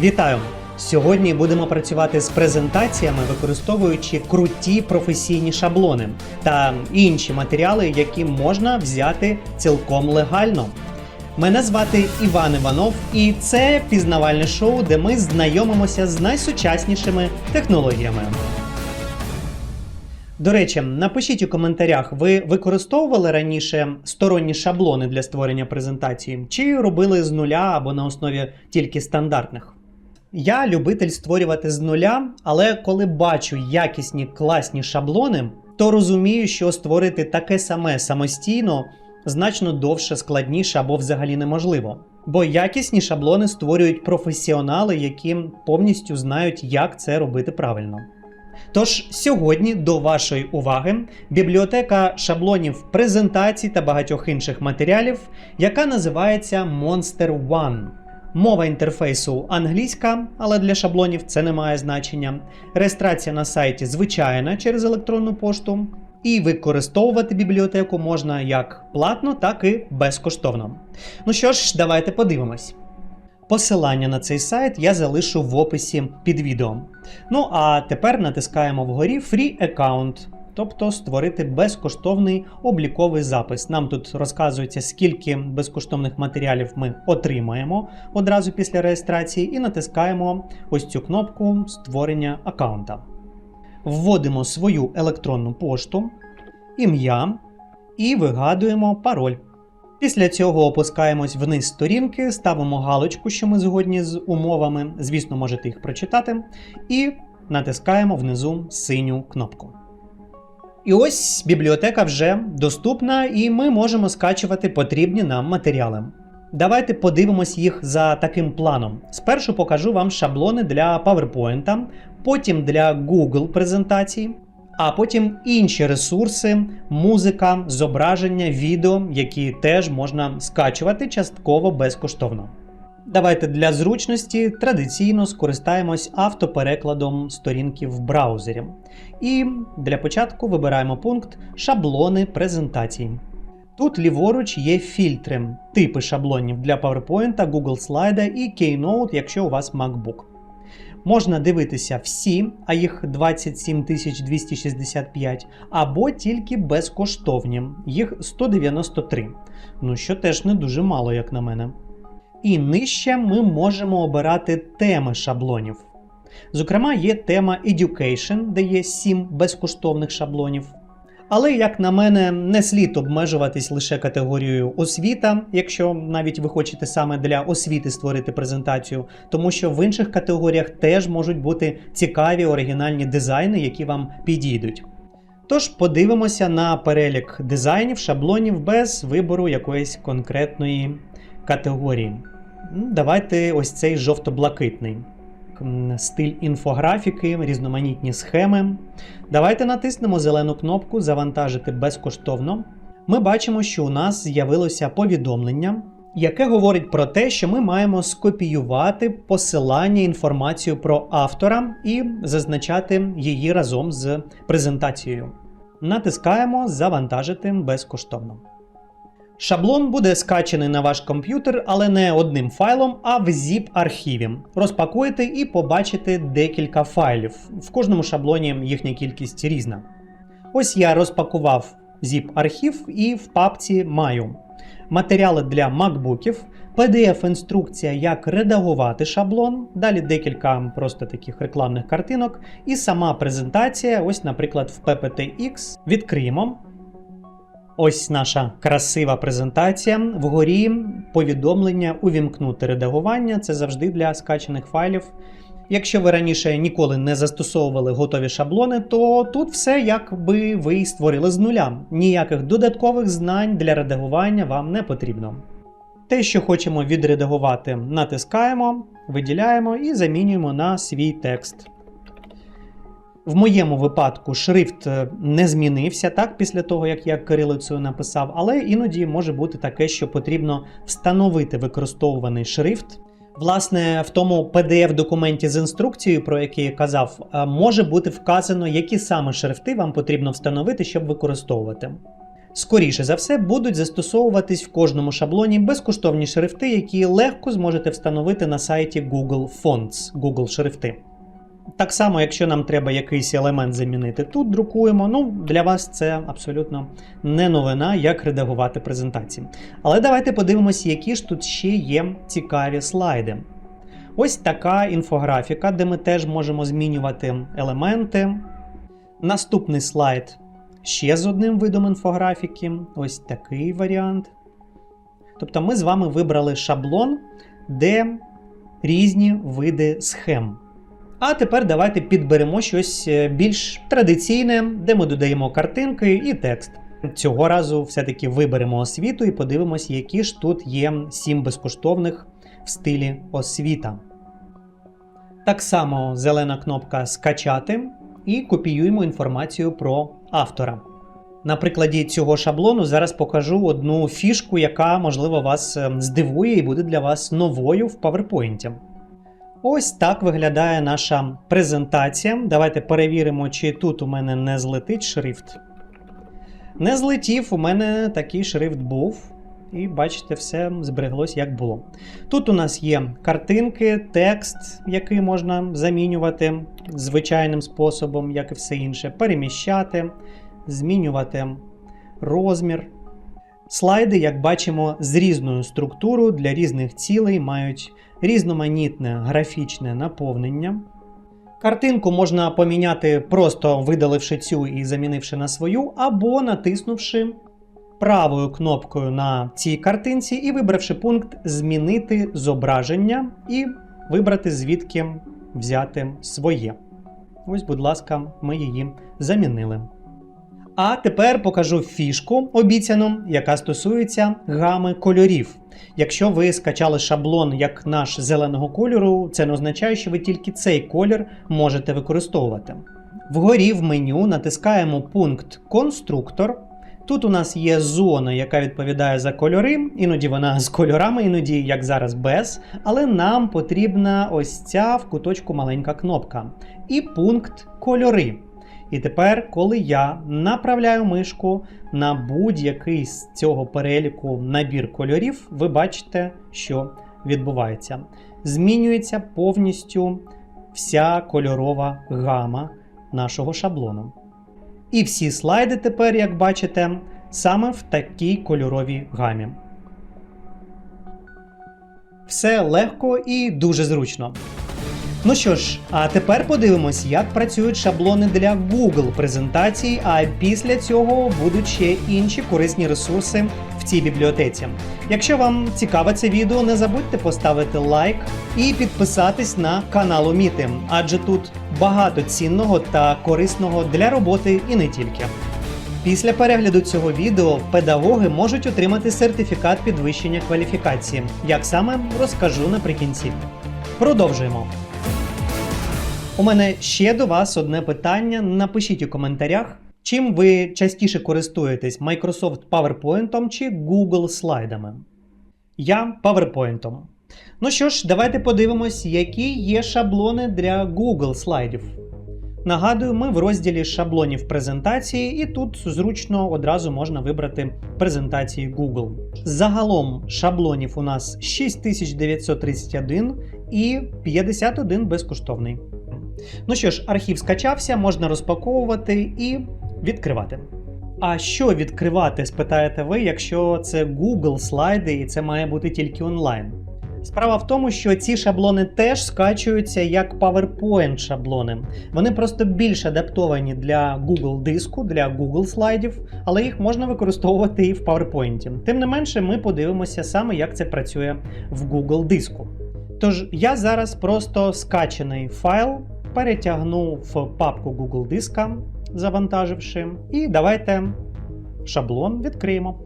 Вітаю! Сьогодні будемо працювати з презентаціями, використовуючи круті професійні шаблони та інші матеріали, які можна взяти цілком легально. Мене звати Іван Іванов, і це пізнавальне шоу, де ми знайомимося з найсучаснішими технологіями. До речі, напишіть у коментарях, ви використовували раніше сторонні шаблони для створення презентації, чи робили з нуля або на основі тільки стандартних. Я любитель створювати з нуля, але коли бачу якісні класні шаблони, то розумію, що створити таке саме самостійно значно довше, складніше або взагалі неможливо. Бо якісні шаблони створюють професіонали, які повністю знають, як це робити правильно. Тож сьогодні до вашої уваги бібліотека шаблонів презентацій та багатьох інших матеріалів, яка називається Monster One. Мова інтерфейсу англійська, але для шаблонів це не має значення. Реєстрація на сайті звичайна через електронну пошту. І використовувати бібліотеку можна як платно, так і безкоштовно. Ну що ж, давайте подивимось. Посилання на цей сайт я залишу в описі під відео. Ну а тепер натискаємо вгорі Free Account, тобто створити безкоштовний обліковий запис. Нам тут розказується, скільки безкоштовних матеріалів ми отримаємо одразу після реєстрації, і натискаємо ось цю кнопку створення аккаунта. Вводимо свою електронну пошту, ім'я і вигадуємо пароль. Після цього опускаємось вниз сторінки, ставимо галочку, що ми згодні з умовами, звісно, можете їх прочитати, і натискаємо внизу синю кнопку. І ось бібліотека вже доступна, і ми можемо скачувати потрібні нам матеріали. Давайте подивимось їх за таким планом. Спершу покажу вам шаблони для PowerPoint, потім для Google презентацій, а потім інші ресурси, музика, зображення, відео, які теж можна скачувати частково безкоштовно. Давайте для зручності традиційно скористаємось автоперекладом сторінки в браузері. І для початку вибираємо пункт Шаблони презентацій. Тут ліворуч є фільтри, типи шаблонів для PowerPoint, Google слайда і Keynote, якщо у вас MacBook. Можна дивитися всі, а їх 27 265, або тільки безкоштовні, їх 193. Ну що теж не дуже мало, як на мене. І нижче ми можемо обирати теми шаблонів. Зокрема, є тема Education, де є 7 безкоштовних шаблонів. Але, як на мене, не слід обмежуватись лише категорією освіта, якщо навіть ви хочете саме для освіти створити презентацію, тому що в інших категоріях теж можуть бути цікаві оригінальні дизайни, які вам підійдуть. Тож подивимося на перелік дизайнів, шаблонів без вибору якоїсь конкретної категорії. Ну, Давайте ось цей жовто-блакитний стиль інфографіки, різноманітні схеми. Давайте натиснемо зелену кнопку Завантажити безкоштовно. Ми бачимо, що у нас з'явилося повідомлення, яке говорить про те, що ми маємо скопіювати посилання, інформацію про автора і зазначати її разом з презентацією. Натискаємо Завантажити безкоштовно. Шаблон буде скачаний на ваш комп'ютер, але не одним файлом, а в zip архіві. Розпакуєте і побачите декілька файлів. В кожному шаблоні їхня кількість різна. Ось я розпакував zip архів і в папці маю матеріали для макбуків, PDF-інструкція, як редагувати шаблон, далі декілька просто таких рекламних картинок, і сама презентація, ось, наприклад, в PPTX. Відкриємо. Ось наша красива презентація. Вгорі повідомлення увімкнути редагування. Це завжди для скачаних файлів. Якщо ви раніше ніколи не застосовували готові шаблони, то тут все якби ви створили з нуля. Ніяких додаткових знань для редагування вам не потрібно. Те, що хочемо відредагувати, натискаємо, виділяємо і замінюємо на свій текст. В моєму випадку шрифт е, не змінився так після того, як я кирилицею написав, але іноді може бути таке, що потрібно встановити використовуваний шрифт. Власне, в тому PDF-документі з інструкцією, про який я казав, е, може бути вказано, які саме шрифти вам потрібно встановити, щоб використовувати. Скоріше за все, будуть застосовуватись в кожному шаблоні безкоштовні шрифти, які легко зможете встановити на сайті Google Fonts, Google шрифти. Так само, якщо нам треба якийсь елемент замінити, тут друкуємо. Ну, для вас це абсолютно не новина, як редагувати презентації. Але давайте подивимося, які ж тут ще є цікаві слайди. Ось така інфографіка, де ми теж можемо змінювати елементи. Наступний слайд ще з одним видом інфографіки. Ось такий варіант. Тобто ми з вами вибрали шаблон, де різні види схем. А тепер давайте підберемо щось е, більш традиційне, де ми додаємо картинки і текст. Цього разу все-таки виберемо освіту і подивимось, які ж тут є сім безкоштовних в стилі освіта. Так само зелена кнопка Скачати і копіюємо інформацію про автора. На прикладі цього шаблону зараз покажу одну фішку, яка, можливо, вас е, здивує і буде для вас новою в PowerPoint. Ось так виглядає наша презентація. Давайте перевіримо, чи тут у мене не злетить шрифт. Не злетів, у мене такий шрифт був. І бачите, все збереглось як було. Тут у нас є картинки, текст, який можна замінювати звичайним способом, як і все інше, переміщати, змінювати розмір. Слайди, як бачимо, з різною структурою для різних цілей мають різноманітне графічне наповнення. Картинку можна поміняти, просто видаливши цю і замінивши на свою, або натиснувши правою кнопкою на цій картинці і вибравши пункт Змінити зображення і вибрати, звідки взяти своє. Ось, будь ласка, ми її замінили. А тепер покажу фішку обіцяну, яка стосується гами кольорів. Якщо ви скачали шаблон як наш зеленого кольору, це не означає, що ви тільки цей колір можете використовувати. Вгорі в меню натискаємо пункт Конструктор. Тут у нас є зона, яка відповідає за кольори, іноді вона з кольорами, іноді, як зараз, без. Але нам потрібна ось ця в куточку маленька кнопка. І пункт кольори. І тепер, коли я направляю мишку на будь-який з цього переліку набір кольорів, ви бачите, що відбувається. Змінюється повністю вся кольорова гама нашого шаблону. І всі слайди тепер, як бачите, саме в такій кольоровій гамі. Все легко і дуже зручно. Ну що ж, а тепер подивимось, як працюють шаблони для Google презентацій, а після цього будуть ще інші корисні ресурси в цій бібліотеці. Якщо вам цікаве це відео, не забудьте поставити лайк і підписатись на канал Уміти, адже тут багато цінного та корисного для роботи і не тільки. Після перегляду цього відео педагоги можуть отримати сертифікат підвищення кваліфікації. Як саме розкажу наприкінці. Продовжуємо. У мене ще до вас одне питання. Напишіть у коментарях, чим ви частіше користуєтесь Microsoft PowerPoint чи Google слайдами. Я PowerPoint. Ну що ж, давайте подивимось, які є шаблони для Google слайдів. Нагадую, ми в розділі шаблонів презентації, і тут зручно одразу можна вибрати презентації Google. Загалом шаблонів у нас 6931 і 51 безкоштовний. Ну що ж, архів скачався, можна розпаковувати і відкривати. А що відкривати, спитаєте ви, якщо це Google слайди і це має бути тільки онлайн? Справа в тому, що ці шаблони теж скачуються як PowerPoint шаблони. Вони просто більш адаптовані для Google диску, для Google слайдів, але їх можна використовувати і в PowerPoint. Тим не менше, ми подивимося саме, як це працює в Google диску. Тож я зараз просто скачений файл перетягну в папку Google диска, завантаживши, і давайте шаблон відкриємо.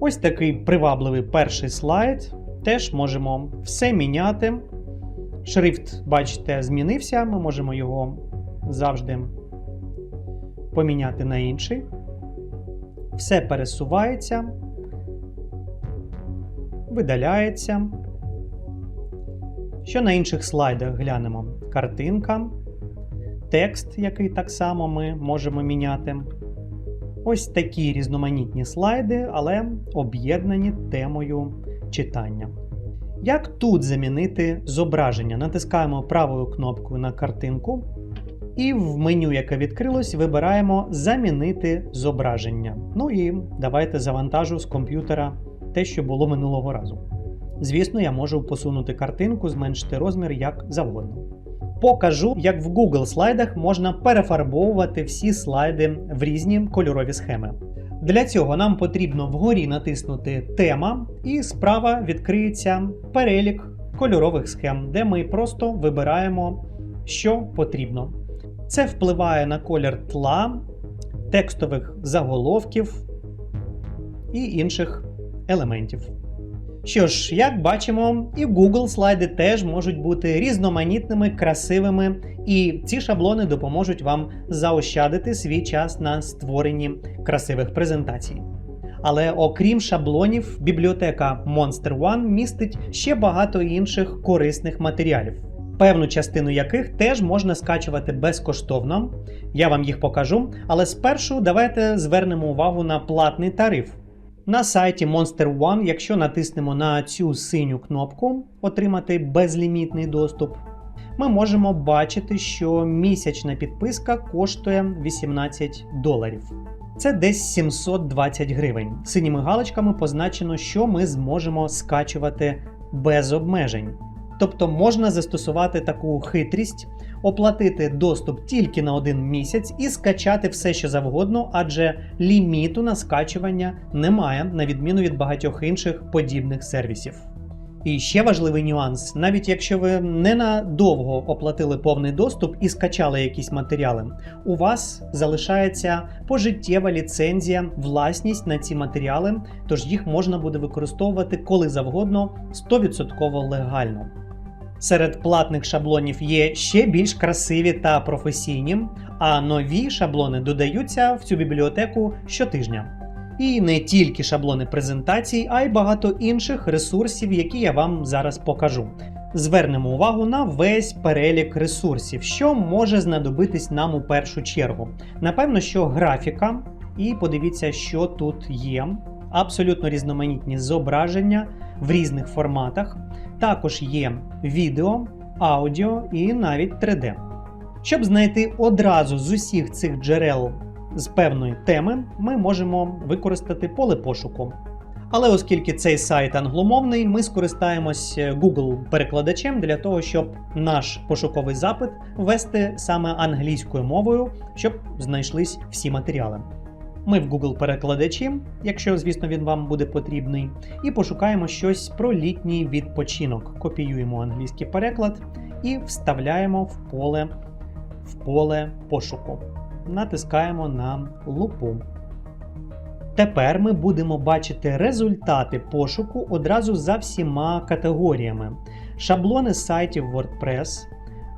Ось такий привабливий перший слайд. Теж можемо все міняти. Шрифт, бачите, змінився, ми можемо його завжди поміняти на інший. Все пересувається, видаляється. Що на інших слайдах глянемо? Картинка, текст, який так само ми можемо міняти. Ось такі різноманітні слайди, але об'єднані темою читання. Як тут замінити зображення? Натискаємо правою кнопкою на картинку, і в меню, яке відкрилось, вибираємо Замінити зображення. Ну і давайте завантажу з комп'ютера те, що було минулого разу. Звісно, я можу посунути картинку, зменшити розмір як завгодно. Покажу, як в Google слайдах можна перефарбовувати всі слайди в різні кольорові схеми. Для цього нам потрібно вгорі натиснути Тема, і справа відкриється перелік кольорових схем, де ми просто вибираємо, що потрібно. Це впливає на колір тла, текстових заголовків і інших елементів. Що ж, як бачимо, і Google слайди теж можуть бути різноманітними, красивими, і ці шаблони допоможуть вам заощадити свій час на створенні красивих презентацій. Але окрім шаблонів, бібліотека Monster One містить ще багато інших корисних матеріалів, певну частину яких теж можна скачувати безкоштовно. Я вам їх покажу, але спершу давайте звернемо увагу на платний тариф. На сайті Monster One, якщо натиснемо на цю синю кнопку Отримати безлімітний доступ, ми можемо бачити, що місячна підписка коштує 18 доларів. Це десь 720 гривень. Синіми галочками позначено, що ми зможемо скачувати без обмежень. Тобто можна застосувати таку хитрість, оплатити доступ тільки на один місяць і скачати все, що завгодно, адже ліміту на скачування немає, на відміну від багатьох інших подібних сервісів. І ще важливий нюанс: навіть якщо ви ненадовго оплатили повний доступ і скачали якісь матеріали, у вас залишається пожиттєва ліцензія, власність на ці матеріали, тож їх можна буде використовувати коли завгодно 100% легально. Серед платних шаблонів є ще більш красиві та професійні, а нові шаблони додаються в цю бібліотеку щотижня. І не тільки шаблони презентацій, а й багато інших ресурсів, які я вам зараз покажу. Звернемо увагу на весь перелік ресурсів, що може знадобитись нам у першу чергу. Напевно, що графіка, і подивіться, що тут є. Абсолютно різноманітні зображення в різних форматах. Також є відео, аудіо і навіть 3D. Щоб знайти одразу з усіх цих джерел з певної теми, ми можемо використати поле пошуку. Але оскільки цей сайт англомовний, ми скористаємось Google-перекладачем для того, щоб наш пошуковий запит ввести саме англійською мовою, щоб знайшлись всі матеріали. Ми в Google-перекладачі, якщо, звісно, він вам буде потрібний, і пошукаємо щось про літній відпочинок. Копіюємо англійський переклад і вставляємо в поле, в поле пошуку. Натискаємо на лупу. Тепер ми будемо бачити результати пошуку одразу за всіма категоріями: шаблони сайтів WordPress,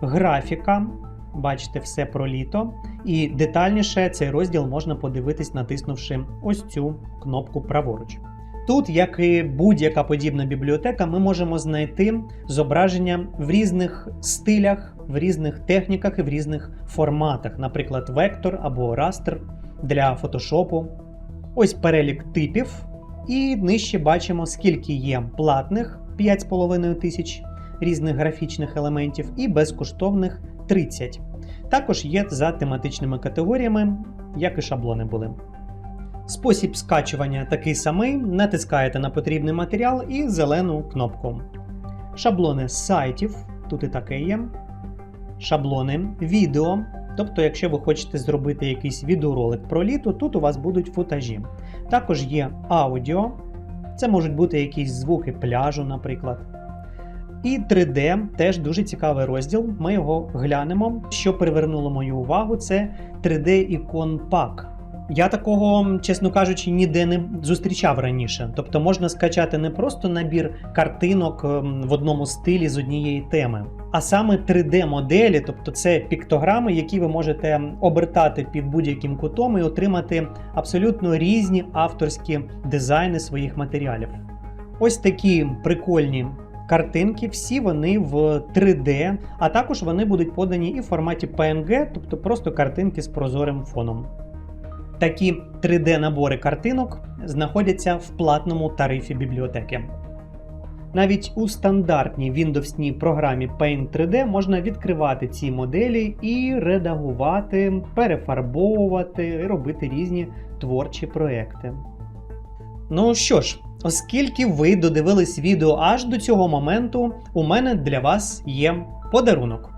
графіка. Бачите все про літо. І детальніше цей розділ можна подивитись, натиснувши ось цю кнопку праворуч. Тут, як і будь-яка подібна бібліотека, ми можемо знайти зображення в різних стилях, в різних техніках і в різних форматах, наприклад, вектор або растр для фотошопу. Ось перелік типів. І нижче бачимо, скільки є платних 5,5 тисяч різних графічних елементів, і безкоштовних 30. Також є за тематичними категоріями, як і шаблони були. Спосіб скачування такий самий: натискаєте на потрібний матеріал і зелену кнопку. Шаблони сайтів, тут і таке є. Шаблони відео. Тобто, якщо ви хочете зробити якийсь відеоролик про літо, тут у вас будуть футажі. Також є аудіо, це можуть бути якісь звуки пляжу, наприклад. І 3D теж дуже цікавий розділ. Ми його глянемо. Що привернуло мою увагу, це 3D-ікон пак. Я такого, чесно кажучи, ніде не зустрічав раніше. Тобто можна скачати не просто набір картинок ем, в одному стилі з однієї теми, а саме 3D-моделі, тобто це піктограми, які ви можете обертати під будь-яким кутом і отримати абсолютно різні авторські дизайни своїх матеріалів. Ось такі прикольні. Картинки, всі вони в 3D, а також вони будуть подані і в форматі PNG, тобто просто картинки з прозорим фоном. Такі 3D-набори картинок знаходяться в платному тарифі бібліотеки. Навіть у стандартній Windowsній програмі Paint 3D можна відкривати ці моделі і редагувати, перефарбовувати, робити різні творчі проекти. Ну що ж, оскільки ви додивились відео аж до цього моменту, у мене для вас є подарунок.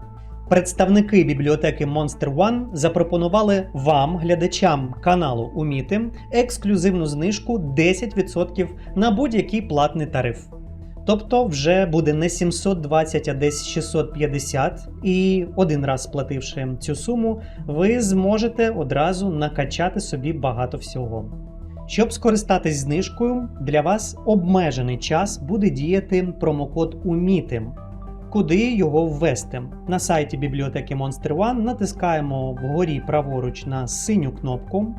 Представники бібліотеки Monster One запропонували вам, глядачам каналу Уміти, ексклюзивну знижку 10% на будь-який платний тариф. Тобто вже буде не 720, а десь 650, і один раз сплативши цю суму, ви зможете одразу накачати собі багато всього. Щоб скористатись знижкою, для вас обмежений час буде діяти промокод УМІТИ. Куди його ввести? На сайті бібліотеки Monster One натискаємо вгорі праворуч на синю кнопку.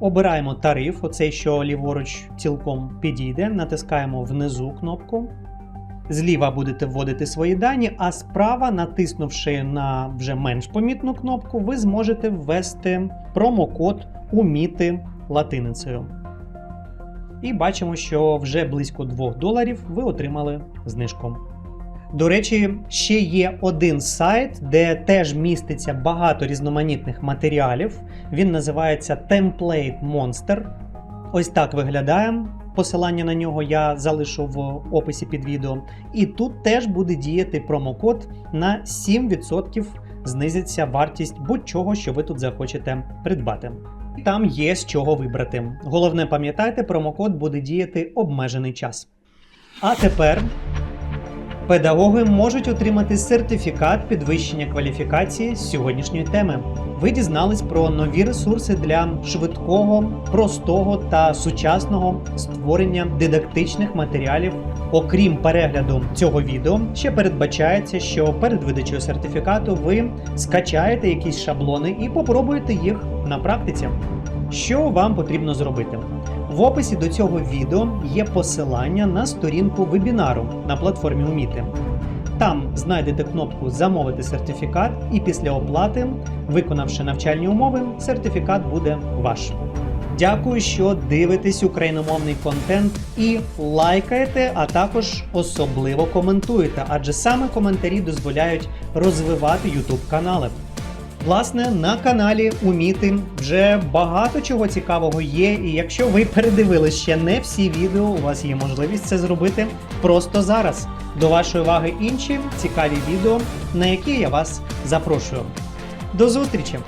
Обираємо тариф, оцей, що ліворуч цілком підійде, натискаємо внизу кнопку. Зліва будете вводити свої дані, а справа, натиснувши на вже менш помітну кнопку, ви зможете ввести промокод УМІТИ латиницею. І бачимо, що вже близько 2 доларів ви отримали знижку. До речі, ще є один сайт, де теж міститься багато різноманітних матеріалів. Він називається Template Monster. Ось так виглядає. Посилання на нього я залишу в описі під відео. І тут теж буде діяти промокод на 7% знизиться вартість будь-чого, що ви тут захочете придбати. Там є з чого вибрати. Головне, пам'ятайте, промокод буде діяти обмежений час. А тепер Педагоги можуть отримати сертифікат підвищення кваліфікації з сьогоднішньої теми. Ви дізнались про нові ресурси для швидкого, простого та сучасного створення дидактичних матеріалів. Окрім перегляду цього відео, ще передбачається, що перед видачею сертифікату ви скачаєте якісь шаблони і попробуєте їх на практиці. Що вам потрібно зробити? В описі до цього відео є посилання на сторінку вебінару на платформі Уміти. Там знайдете кнопку Замовити сертифікат, і після оплати, виконавши навчальні умови, сертифікат буде ваш. Дякую, що дивитесь україномовний контент і лайкаєте, а також особливо коментуєте, адже саме коментарі дозволяють розвивати YouTube канали. Власне, на каналі Уміти вже багато чого цікавого є, і якщо ви передивились ще не всі відео, у вас є можливість це зробити просто зараз. До вашої уваги інші цікаві відео, на які я вас запрошую. До зустрічі!